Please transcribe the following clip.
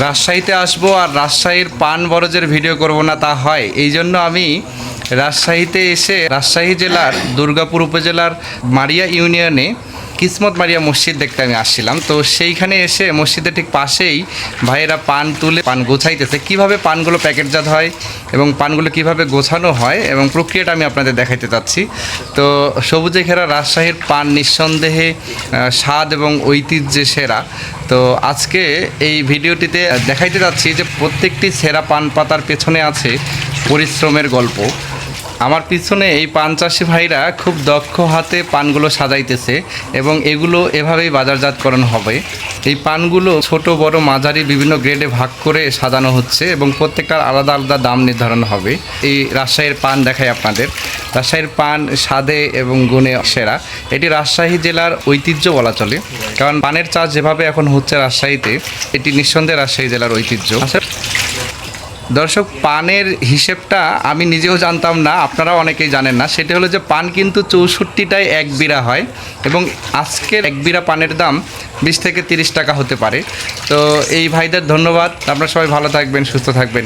রাজশাহীতে আসব আর রাজশাহীর পান বরজের ভিডিও করব না তা হয়। এই জন্য আমি রাজশাহীতে এসে রাজশাহী জেলার দুর্গাপুর উপজেলার মারিয়া ইউনিয়নে কিসমত মারিয়া মসজিদ দেখতে আমি আসছিলাম। তো সেইখানে এসে মসজিদের ঠিক পাশেই ভাইয়েরা পান তুলে পান গোছাইতেছে। কীভাবে পানগুলো প্যাকেটজাত হয় এবং পানগুলো কীভাবে গোছানো হয় এবং প্রক্রিয়াটা আমি আপনাদের দেখাইতে চাচ্ছি। তো সবুজে ঘেরা রাজশাহীর পান নিঃসন্দেহে স্বাদ এবং ঐতিহ্যে সেরা। তো আজকে এই ভিডিওটিতে দেখাইতে যাচ্ছি যে প্রত্যেকটি সেরা পান পাতার পেছনে আছে পরিশ্রমের গল্প। আমার পিছনে এই পান চাষি ভাইরা খুব দক্ষ হাতে পানগুলো সাজাইতেছে এবং এগুলো এভাবেই বাজারজাতকরণ হবে। এই পানগুলো ছোট, বড়, মাঝারি বিভিন্ন গ্রেডে ভাগ করে সাজানো হচ্ছে এবং প্রত্যেকটার আলাদা আলাদা দাম নির্ধারণ হবে। এই রাজশাহীর পান দেখাই আপনাদের। রাজশাহীর পান স্বাদে এবং গুণে সেরা। এটি রাজশাহী জেলার ঐতিহ্য বলা চলে। কারণ পানের চাষ যেভাবে এখন হচ্ছে রাজশাহীতে, এটি নিঃসন্দেহে রাজশাহী জেলার ঐতিহ্য। দর্শক, পানের হিসেবটা আমি নিজেও জানতাম না আপনারা অনেকেই জানেন না। সেটা হলো যে পান কিন্তু চৌষট্টিটায় এক বিড়া হয় এবং আজকের এক বিড়া পানের দাম বিশ থেকে তিরিশ টাকা হতে পারে। তো এই ভাইদের ধন্যবাদ। আপনারা সবাই ভালো থাকবেন, সুস্থ থাকবেন।